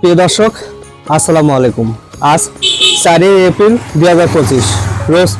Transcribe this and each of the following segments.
প্রিয় দর্শক, আসসালামু আলাইকুম। আজ চারই এপ্রিল দুই হাজার পঁচিশ, রোজ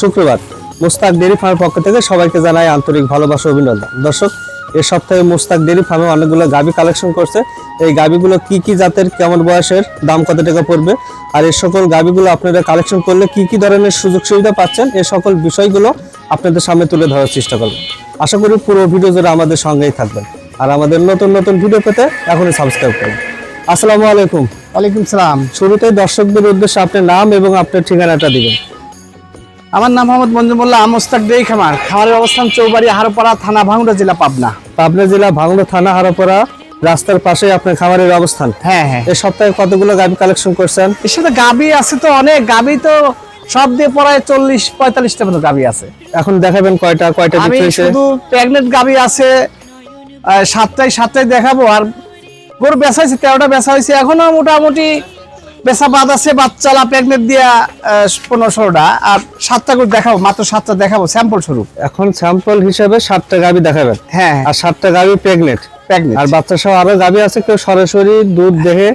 শুক্রবার। মুস্তাক ডেরি ফার্মের পক্ষ থেকে সবাইকে জানাই আন্তরিক ভালোবাসা অভিনন্দন। দর্শক, এ সপ্তাহে মুস্তাক ডেরি ফার্মে অনেকগুলো গাবি কালেকশন করছে। এই গাবিগুলো কি কি জাতের, কেমন বয়সের, দাম কত টাকা পড়বে? আর এই সকল গাবিগুলো আপনারা কালেকশন করলে কি কি ধরনের সুযোগ সুবিধা পাচ্ছেন? এই সকল বিষয়গুলো আপনাদের সামনে তুলে ধরার চেষ্টা করবেন আশা করি পুরো ভিডিও জুড়ে আমাদের সঙ্গেই থাকবেন। আর আমাদের নতুন নতুন ভিডিও পেতে এখনই সাবস্ক্রাইব করুন। আসসালামু আলাইকুম। ওয়ালাইকুম সালাম। শুরুতে দর্শকদের উদ্দেশ্যে আপনার নাম এবং আপনার ঠিকানাটা দিবেন। আমার নাম মোহাম্মদ মঞ্জু মোল্লা আমস্তাক ডেই খামার খামারের অবস্থান চৌবাড়ি হারোপাড়া থানা ভাঙড়া জেলা পাবনা। পাবনা জেলা ভাঙড়া থানা হারাপাড়া রাস্তার পাশে আপনার খামারের অবস্থান। হ্যাঁ হ্যাঁ। এই সপ্তাহে কতগুলো গাবি কালেকশন করছেন? এর সাথে গাবি আছে তো অনেক। গাবি তো সব দিয়ে প্রায় চল্লিশ পঁয়তাল্লিশটা মতো গাবি আছে। এখন দেখাবেন কয়টা কয়টা আমি শুধু প্রেগনেন্ট গাবি আছে। সাতটায় সাতটায় দেখাবো। আর গরু বেচা হয়েছে তেরোটা বেচা হয়েছে। এখনও মোটামুটি বেচা বাদ আছে বাচ্চালা প্রেগনেন্ট দিয়া পনেরো ষোলোটা। আর সাতটা করে দেখাবো মাত্র সাতটা দেখাবো স্যাম্পল স্বরূপ এখন স্যাম্পল হিসেবে সাতটা গাবি দেখাবেন। হ্যাঁ আর সাতটা গাবি প্রেগনেন্ট প্রেগনেন্ট আর বাচ্চা সহ আরও গাবি আছে কেউ সরাসরি দুধ দেখে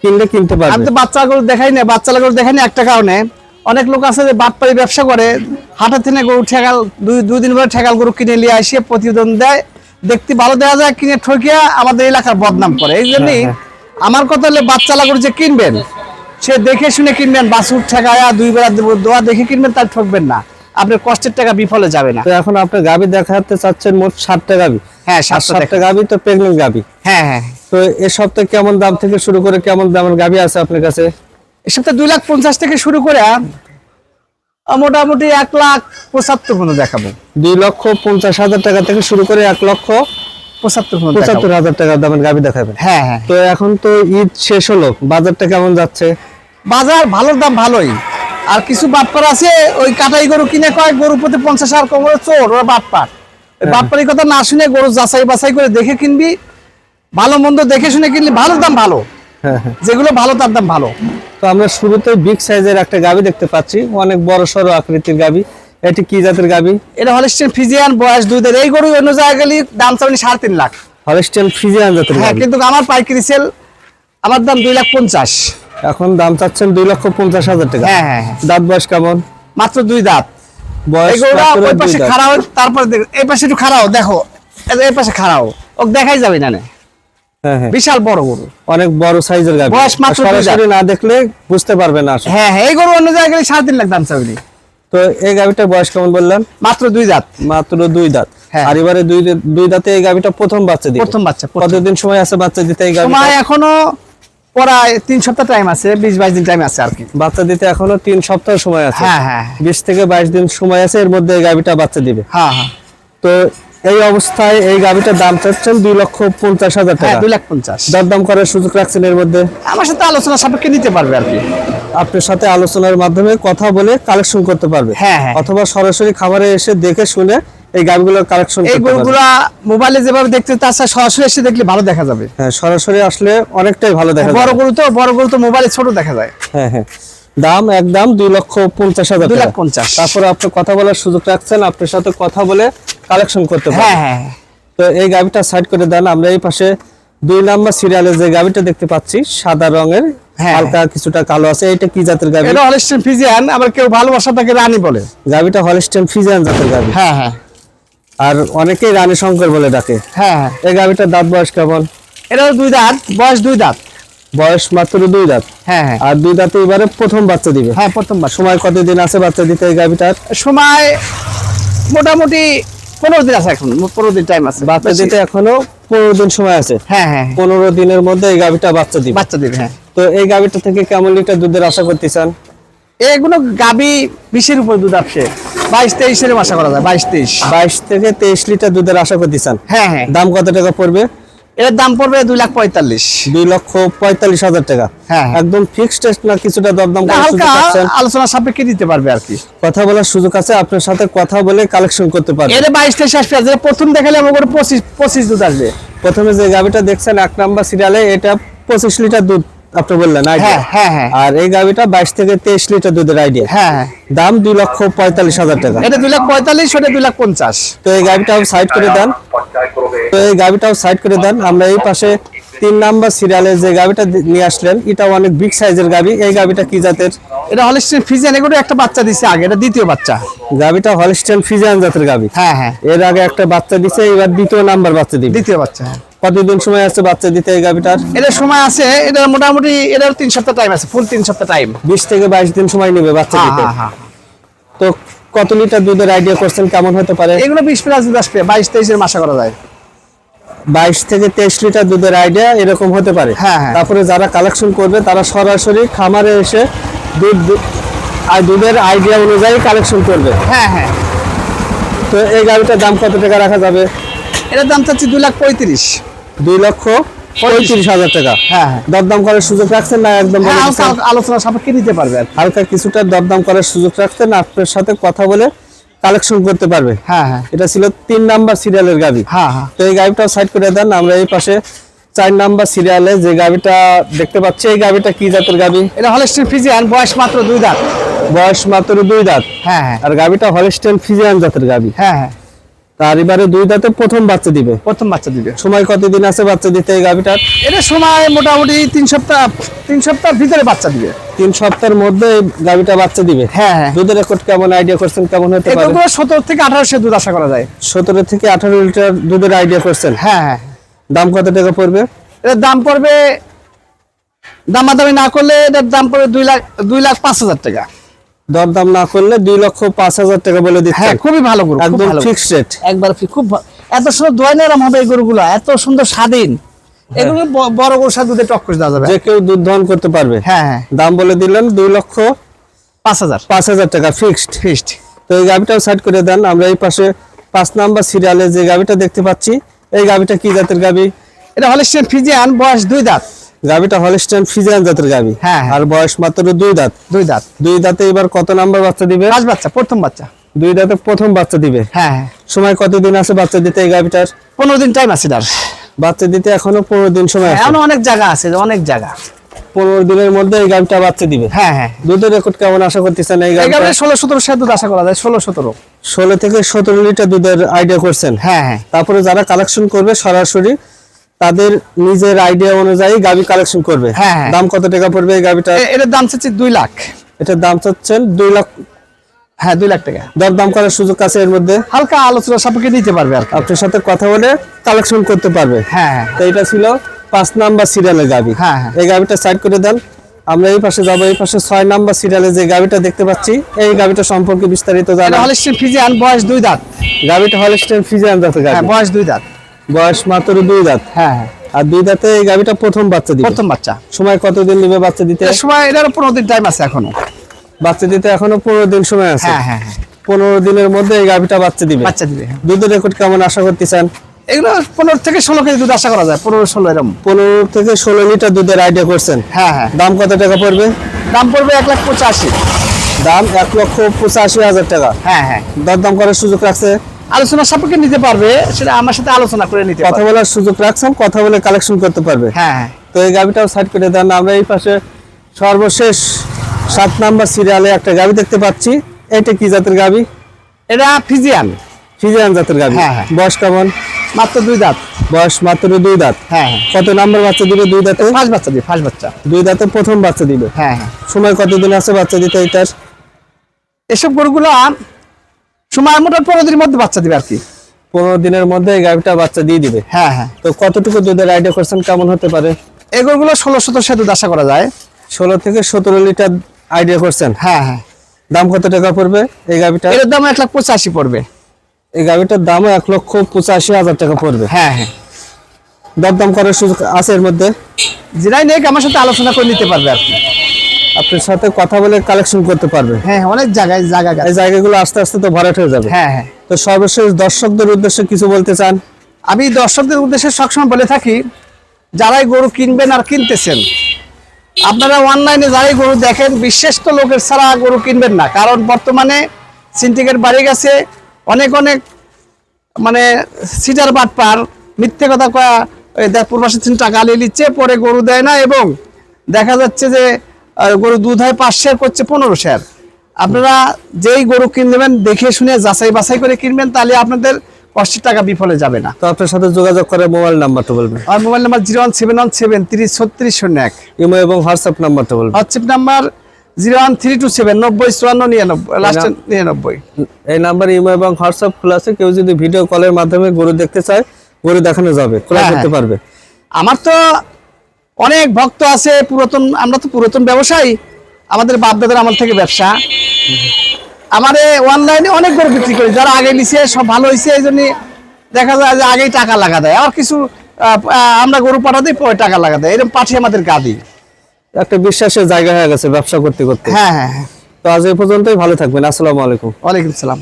কিনলে কিনতে আমি তো বাচ্চা গরু দেখাই না বাচ্চা গরু দেখাই না একটা কারণে। অনেক লোক আছে যে বাটপাড়ি ব্যবসা করে হাটের থেকে গরু ঠেকাল দুই দুই দিন পরে ঠেকাল গরু কিনে নিয়ে আসিয়ে প্রতিবেদন দেয় দেখতে ভালো দেওয়া যায় কিনে ঠকিয়া আমাদের এলাকার বদনাম করে। এই জন্যই আমার কথা হলে বাচ্চালা গরু যে কিনবেন সে দেখে শুনে কিনবেন বাসুর ঠেকায়া দুই বেলা দোয়া দেখে কিনবেন তার ঠকবেন না। আপনার কষ্টের টাকা বিফলে যাবে না। তো এখন আপনার গাবি দেখাতে চাচ্ছেন মোট সাতটা গাবি? হ্যাঁ আর সাতটা। গাবি তো প্রেগনেন্ট গাবি? হ্যাঁ হ্যাঁ। তো এ সপ্তাহে কেমন দাম থেকে শুরু করে কেমন দামের গাবি আছে আপনার কাছে? এই সপ্তাহে দুই লাখ পঞ্চাশ থেকে শুরু করে মোটামুটি এক লাখ পঁচাত্তর পর্যন্ত দেখাবো। দুই লক্ষ পঞ্চাশ হাজার টাকা থেকে শুরু করে এক লক্ষ পঁচাত্তর পঁচাত্তর হাজার টাকার দামের গাবি দেখাবেন। হ্যাঁ হ্যাঁ। তো এখন তো ঈদ শেষ হলো বাজারটা কেমন যাচ্ছে? বাজার ভালোর দাম ভালোই। আর কিছু বাটপার আছে ওই কাটাই গরু কিনে কয় গরু প্রতি পঞ্চাশ হাজার কম চোর ওরা বাটপার। ওই বাটপারি কথা না শুনে গরু যাচাই বাছাই করে দেখে কিনবি ভালো মন্দ দেখে শুনে কিনলি ভালো দাম ভালো। হ্যাঁ হ্যাঁ যেগুলো ভালো তার দাম ভালো। তো আমরা শুরুতে বিগ সাইজের একটা গাবি দেখতে পাচ্ছি। অনেক বড় সড়ো আকৃতির গাবি। এটি কি জাতের গাবি? এটা হলিস্টেন ফিজিয়ান বয়স দুই দিন এই গরু অন্য জায়গায় গেলে দাম চাবনি সাড়ে তিন লাখ। হলিস্টেল ফ্রিজিয়ান জাতের হ্যাঁ কিন্তু আমার পাইকারি সেল আমার দাম দুই লাখ পঞ্চাশ। এখন দাম চাচ্ছেন দুই লক্ষ পঞ্চাশ হাজার টাকা। হ্যাঁ হ্যাঁ হ্যাঁ। দাঁত বয়স কেমন? মাত্র দুই দাঁত। বয়স ওই পাশে। খাড়াও তারপর এই পাশে একটু খাড়াও দেখো। এই- পাশে খাড়াও। ও দেখাই যাবে না নে। বিশাল বড় গরু। অনেক বড় সাইজের বয়স মাত্র সরাসরি না দেখলে বুঝতে পারবে না হ্যাঁ হ্যাঁ এই গরু অন্য জায়গায় লাখ দাম চাবি তো এই বয়স কেমন বললেন? মাত্র দুই দাঁত। মাত্র দুই দাঁত। হ্যাঁ। আর এবারে দুই দুই দাঁতে এই প্রথম বাচ্চা দিবে। প্রথম বাচ্চা। কতদিন সময় আছে বাচ্চা দিতে এই গাবিটা সময় এখনও প্রায় তিন সপ্তাহ টাইম আছে বিশ বাইশ দিন টাইম আছে আর কি। বাচ্চা দিতে এখনও তিন সপ্তাহ সময় আছে। হ্যাঁ হ্যাঁ বিশ থেকে বাইশ দিন সময় আছে এর মধ্যে এই গাবিটা বাচ্চা দিবে। হ্যাঁ হ্যাঁ। তো এই অবস্থায় এই গাবিটার দাম চাচ্ছেন দুই লক্ষ পঞ্চাশ হাজার হ্যাঁ টাকা। দুই লাখ পঞ্চাশ। দরদাম করার সুযোগ রাখছেন এর মধ্যে? আমার সাথে আলোচনা সাপেক্ষে নিতে পারবে আর কি। আপনার সাথে আলোচনার মাধ্যমে কথা বলে কালেকশন করতে পারবে। হ্যাঁ, হ্যাঁ। অথবা সরাসরি খাবারে এসে দেখে শুনে এই গাবিগুলোর কালেকশন এই পারবে। মোবাইলে যেভাবে দেখতে তার সাথে সরাসরি এসে দেখলে ভালো দেখা যাবে। হ্যাঁ সরাসরি আসলে অনেকটাই ভালো দেখা বড় যাবে। গরু তো বড় গরু তো মোবাইলে ছোট দেখা যায়। হ্যাঁ হ্যাঁ। দাম একদম দুই লক্ষ পঞ্চাশ হাজার দুই লাখ পঞ্চাশ। তারপরে আপনি কথা বলার সুযোগ রাখছেন আপনার সাথে কথা বলে কালেকশন করতে হ্যাঁ পারবেন। হ্যাঁ হ্যাঁ। তো এই গাড়িটা সাইড করে দেন আমরা এই পাশে দুই নাম্বার সিরিয়ালে যে গাড়িটা দেখতে পাচ্ছি সাদা রঙের হ্যাঁ। হালকা কিছুটা কালো আছে এটা কি জাতের গাবি এটা হলিস্টেন ফিজিয়ান আবার কেউ ভালোবাসা তাকে রানী বলে। গাবিটা হলিস্টেন ফিজিয়ান জাতের গাবি হ্যাঁ হ্যাঁ। আর অনেকেই রানী শঙ্কর বলে ডাকে। হ্যাঁ হ্যাঁ। এই গাবিটার দাঁত বয়স কেমন? এটা দুই দাঁত বয়স দুই দাঁত। বয়স মাত্র দুই দাঁত। হ্যাঁ হ্যাঁ। আর দুই দাঁতে এবারে প্রথম বাচ্চা দিবে। হ্যাঁ প্রথমবার সময় কতদিন আছে বাচ্চা দিতে এই গাবিটার সময় মোটামুটি পনেরো দিন আছে এখন। পনেরো দিন টাইম আছে। বাচ্চা দিতে এখনও পনেরো দিন সময় আছে। হ্যাঁ হ্যাঁ হ্যাঁ। পনেরো দিনের মধ্যে এই গাবিটা বাচ্চা দিবে। বাচ্চা দিবে হ্যাঁ। তো এই গাবিটা থেকে কেমন লিটার দুধের আশা করতেছেন? এগুলো গাবি বিশের উপর দুধ আসছে বাইশ তেইশের আশা করা যায়। বাইশ তেইশ। বাইশ থেকে তেইশ লিটার দুধের আশা করতেছেন। হ্যাঁ হ্যাঁ। দাম কত টাকা পড়বে? এর দাম পড়বে দুই লাখ পঁয়তাল্লিশ। দুই লক্ষ পঁয়তাল্লিশ হাজার টাকা। হ্যাঁ। একদম ফিক্সড না কিছুটা দরদাম হালকা আলোচনা সাপেক্ষে দিতে পারবে আর কি। কথা বলার সুযোগ আছে আপনার সাথে কথা বলে কালেকশন করতে পারবে। এর বাইশ তেইশ শেষ প্রথম দেখালে আমার পঁচিশ পঁচিশ দুধ আসবে। প্রথমে যে গাবিটা দেখছেন এক নাম্বার সিরিয়ালে এটা পঁচিশ লিটার দুধ। আপনি বললেন হ্যাঁ হ্যাঁ হ্যাঁ। আর এই গাবিটা বাইশ থেকে তেইশ লিটার দুধের আইডিয়া হ্যাঁ দাম দুই লক্ষ পঁয়তাল্লিশ হাজার টাকা। এটা দুই লাখ পঁয়তাল্লিশ ওটা দুই লাখ পঞ্চাশ। তো এই গাবিটাও সাইড করে দেন। তো এই গাবিটাও সাইড করে দেন। আমরা এই পাশে তিন নাম্বার সিরিয়ালে যে নিয়ে আসলেন এটা অনেক বিগ সাইজের গাবি। এই কি জাতের? এটা হলিস্টিন ফিজিয়ান এগুলো একটা বাচ্চা দিছে আগে এটা দ্বিতীয় বাচ্চা। গাবিটা হলস্টেন ফিজিয়ান জাতের গাবি। হ্যাঁ হ্যাঁ। এর আগে একটা বাচ্চা দিছে এবার দ্বিতীয় নাম্বার বাচ্চা দিবে। দ্বিতীয় বাচ্চা হ্যাঁ। কতদিন সময় আছে বাচ্চা দিতে এই গাবিটার এটার সময় আছে এটার মোটামুটি এটার তিন সপ্তাহ টাইম আছে ফুল তিন সপ্তাহ টাইম বিশ থেকে বাইশ দিন সময় নেবে বাচ্চা হ্যাঁ দিতে। হ্যাঁ হ্যাঁ। তো কত লিটার দুধের আইডিয়া করছেন? কেমন হতে পারে? এগুলো বিশ প্লাস দুধ আসবে বাইশ তেইশের মাসা করা যায়। বাইশ থেকে তেইশ লিটার দুধের আইডিয়া এরকম হতে পারে। হ্যাঁ। তারপরে যারা কালেকশন করবে তারা সরাসরি খামারে এসে দুধ আর দুধের আইডিয়া অনুযায়ী কালেকশন করবে। হ্যাঁ হ্যাঁ। তো এই গাড়িটার দাম কত টাকা রাখা যাবে? এটার দাম চাচ্ছি দু লাখ পঁয়ত্রিশ। দুই লক্ষ পঁয়ত্রিশ হাজার টাকা। হ্যাঁ হ্যাঁ। দরদাম করার সুযোগ রাখছেন না একদম হ্যাঁ? আলোচনা সাপেক্ষে নিতে পারবে আর কি। হালকা কিছুটা দরদাম করার সুযোগ রাখতেন আপনার সাথে কথা বলে কালেকশন করতে পারবে। হ্যাঁ হ্যাঁ। এটা ছিল তিন নাম্বার সিরিয়ালের গাড়ি হ্যাঁ হ্যাঁ। তো এই গাড়িটাও সাইড করে দেন আমরা এই পাশে চার নাম্বার সিরিয়ালে যে গাড়িটা দেখতে পাচ্ছি এই গাড়িটা কি জাতের গাড়ি এটা হলিস্টিন ফিজিয়ান বয়স মাত্র দুই দাঁত। বয়স মাত্র দুই দাঁত। হ্যাঁ হ্যাঁ। আর গাড়িটা হলিস্টেন ফিজিয়ান জাতের গাড়ি হ্যাঁ হ্যাঁ। তার এবারে দুই দাঁতে প্রথম বাচ্চা দিবে। প্রথম বাচ্চা দিবে। সময় কতদিন আছে বাচ্চা দিতে এই গাড়িটার এটা সময় মোটামুটি তিন সপ্তাহ তিন সপ্তাহের ভিতরে বাচ্চা দিবে। তিন সপ্তাহের মধ্যে গাড়িটা বাচ্চা দিবে? হ্যাঁ হ্যাঁ। দুধের রেকর্ড কেমন? আইডিয়া করছেন? কেমন হতে পারে? এগুলো সতেরো থেকে আঠারোশো দুধ আশা করা যায়। সতেরো থেকে আঠারো লিটার দুধের আইডিয়া করছেন? হ্যাঁ হ্যাঁ। দাম কত টাকা পড়বে? এটার দাম পড়বে দামাদামি না করলে এটার দাম পড়বে দুই লাখ দুই লাখ পাঁচ হাজার টাকা। দরদাম না করলে দুই লক্ষ পাঁচ হাজার টাকা বলে দিচ্ছে। হ্যাঁ খুবই ভালো গরু একদম ফিক্সড রেট একবার খুব এত সুন্দর দোয়াই নেরাম হবে এই গরুগুলো? এত সুন্দর স্বাধীন। এগুলো বড় গরুর সাথে দুধে টক্কর দেওয়া যাবে। যে কেউ দুধ দহন করতে পারবে। হ্যাঁ হ্যাঁ। দাম বলে দিলেন দুই লক্ষ পাঁচ হাজার। পাঁচ হাজার টাকা ফিক্সড ফিক্সড তো এই গাবিটাও সাইড করে দেন। আমরা এই পাশে পাঁচ নাম্বার সিরিয়ালে যে গাবিটা দেখতে পাচ্ছি এই গাবিটা কি জাতের গাবি এটা হলে হলিস্টিয়ান ফিজিয়ান বয়স দুই দাঁত। গাবিটা হলিস্টান ফিজিয়ান জাতের গাবি। হ্যাঁ, হ্যাঁ। আর বয়স মাত্র দুই দাঁত। দুই দাঁত। দুই দাঁতে এবার কত নাম্বার বাচ্চা দিবে? পাঁচ বাচ্চা প্রথম বাচ্চা। দুই দাঁতে প্রথম বাচ্চা দিবে? হ্যাঁ হ্যাঁ। সময় কতদিন আছে বাচ্চা দিতে এই গাবিটার? পনেরো দিন টাইম আছে তার। বাচ্চা দিতে এখনও পনেরো দিন সময় আছে। এমন অনেক জায়গা আছে অনেক জায়গা। পনেরো দিনের মধ্যে এই গাবিটা বাচ্চা দিবে। হ্যাঁ হ্যাঁ। দুধের রেকর্ড কেমন আশা করতেছেন এই গাবিটা ষোলো সতেরো সে দুধ আশা করা যায় ষোলো সতেরো। ষোলো থেকে সতেরো লিটার দুধের আইডিয়া করছেন। হ্যাঁ হ্যাঁ। তারপরে যারা কালেকশন করবে সরাসরি তাদের নিজের আইডিয়া অনুযায়ী গাবি কালেকশন করবে। হ্যাঁ, হ্যাঁ। দাম কত টাকা পড়বে এই গাবিটা এটার দাম চাচ্ছি দুই লাখ। এটার দাম চাচ্ছেন দুই লাখ হ্যাঁ দুই লাখ টাকা। দর দাম করার সুযোগ আছে এর মধ্যে? হালকা আলোচনা সাপেক্ষে নিতে পারবে আর আপনার সাথে কথা বলে কালেকশন করতে পারবে। হ্যাঁ হ্যাঁ। তো এটা ছিল পাঁচ নাম্বার সিরিয়ালের গাবি। হ্যাঁ, হ্যাঁ। এই গাবিটা সাইড করে দেন। আমরা এই পাশে যাব এই পাশে ছয় নাম্বার সিরিয়ালে যে গাবিটা দেখতে পাচ্ছি এই গাবিটা সম্পর্কে বিস্তারিত জানা হলিস্টিয়ান ফিজিয়ান বয়স দুই দাঁত। গাবিটা হলস্টেন ফিজিয়ান জাতের হ্যাঁ গাবি বয়স দুই দাঁত। বয়স মাত্র দুই দাঁত। হ্যাঁ হ্যাঁ। আর দুই দাঁতে এই গাবিটা প্রথম বাচ্চা দিবে? প্রথম বাচ্চা। সময় কতদিন নিবে বাচ্চা দিতে? এটার সময় এটারও পনেরো দিন টাইম আছে এখনও। বাচ্চা দিতে এখনও পনেরো দিন সময় আছে? হ্যাঁ হ্যাঁ হ্যাঁ। পনেরো দিনের মধ্যে এই গাভিটা বাচ্চা দিবে? বাচ্চা দিবে হ্যাঁ। দুধের রেকর্ড কেমন আশা করতেছেন? এগুলো পনেরো থেকে ষোলো কেজি দুধ আশা করা যায় পনেরো ষোলো এরকম। পনেরো থেকে ষোলো লিটার দুধের আইডিয়া করছেন? হ্যাঁ হ্যাঁ। দাম কত টাকা পড়বে? দাম পড়বে এক লাখ পঁচাশি। দাম এক লক্ষ পঁচাশি হাজার টাকা। হ্যাঁ হ্যাঁ। দরদাম করার সুযোগ রাখছে? আলোচনা সাপেক্ষে নিতে পারবে সেটা আমার সাথে আলোচনা করে নিতে কথা বলার সুযোগ রাখছেন কথা বলে কালেকশন করতে পারবে। হ্যাঁ হ্যাঁ। তো এই গাভিটাও সাইড করে দেন আমরা এই পাশে সর্বশেষ সাত নাম্বার সিরিয়ালে একটা গাভি দেখতে পাচ্ছি। এটা কি জাতের গাভি এটা ফিজিয়ান। ফিজিয়ান জাতের গাভি হ্যাঁ, হ্যাঁ। বয়স কেমন? মাত্র দুই দাঁত। বয়স মাত্র দুই দাঁত। হ্যাঁ হ্যাঁ। কত নাম্বার বাচ্চা দিবে দুই দাঁতে? ফার্স্ট বাচ্চা দিবে ফার্স্ট বাচ্চা। দুই দাঁতে প্রথম বাচ্চা দিবে। হ্যাঁ হ্যাঁ। সময় কতদিন আছে বাচ্চা দিতে এটার? এসব গরুগুলো সময় মোটামুটি পনেরো দিনের মধ্যে বাচ্চা দিবে আর কি। পনেরো দিনের মধ্যে এই গাভিটা বাচ্চা দিয়ে দিবে? হ্যাঁ হ্যাঁ। তো কতটুকু দুধের আইডিয়া করছেন? কেমন হতে পারে? এগুলো ষোলো সতেরো সে দুধ আশা করা যায়। ষোলো থেকে সতেরো লিটার আইডিয়া করছেন? হ্যাঁ হ্যাঁ। দাম কত টাকা পড়বে এই গাভিটা এর দাম এক লাখ পঁচাশি পড়বে। এই গাভিটার দামও এক লক্ষ পঁচাশি হাজার টাকা পড়বে। হ্যাঁ হ্যাঁ। দরদাম করার সুযোগ আছে এর মধ্যে? যেটাই নেই আমার সাথে আলোচনা করে নিতে পারবে আর কি। আপনার সাথে কথা বলে কালেকশন করতে পারবে। হ্যাঁ অনেক জায়গায় জায়গা এই জায়গাগুলো আস্তে আস্তে তো ভরাট হয়ে যাবে। হ্যাঁ হ্যাঁ। তো সর্বশেষ দর্শকদের উদ্দেশ্যে কিছু বলতে চান? আমি দর্শকদের উদ্দেশ্যে সবসময় বলে থাকি যারাই গরু কিনবেন আর কিনতেছেন আপনারা অনলাইনে যারাই গরু দেখেন বিশ্বস্ত লোকের ছাড়া গরু কিনবেন না। কারণ বর্তমানে সিন্ডিকেট বাড়ি গেছে অনেক অনেক মানে সিটার বাটপার মিথ্যে কথা কয়া প্রবাসী টাকা নিয়ে নিচ্ছে পরে গরু দেয় না এবং দেখা যাচ্ছে যে গরু দুধ হয় পাঁচ শেয়ার করছে পনেরো শেয়ার। আপনারা যেই গরু কিনবেন দেখে শুনে যাচাই বাছাই করে কিনবেন তাহলে আপনাদের কষ্টের টাকা বিফলে যাবে না। তো আপনার সাথে যোগাযোগ করার মোবাইল নাম্বারটা বলবেন। আমার mobile number zero one seven one seven তিরিশ ছত্রিশ শূন্য এক ইমো এবং হোয়াটসঅ্যাপ নাম্বারটা বলবেন। WhatsApp number zero one three two seven নব্বই চুয়ান্ন নিরানব্বই লাস্ট নিরানব্বই। এই নাম্বার ইমো এবং হোয়াটসঅ্যাপ খোলা আছে কেউ যদি ভিডিও কলের মাধ্যমে গরু দেখতে চায় গরু দেখানো যাবে খোলা হ্যাঁ, করতে হ্যাঁ। পারবে। আমার তো অনেক ভক্ত আছে পুরাতন আমরা তো পুরাতন ব্যবসায়ী। আমাদের বাপদাদার আমল থেকে ব্যবসা। আমারে অনলাইনে অনেক গরু বিক্রি করি যারা আগে নিছে সব ভালো হয়েছে এই জন্য দেখা যায় যে আগেই টাকা লাগা দেয়। আর কিছু আমরা গরু পাঠা দিই পরে টাকা লাগা দেয়। এরকম পাঠিয়ে আমাদের গাদি একটা বিশ্বাসের জায়গা হয়ে গেছে ব্যবসা করতে করতে। হ্যাঁ হ্যাঁ হ্যাঁ। তো আজ এই পর্যন্তই ভালো থাকবেন। আসসালামু আলাইকুম। ওয়ালাইকুম সালাম।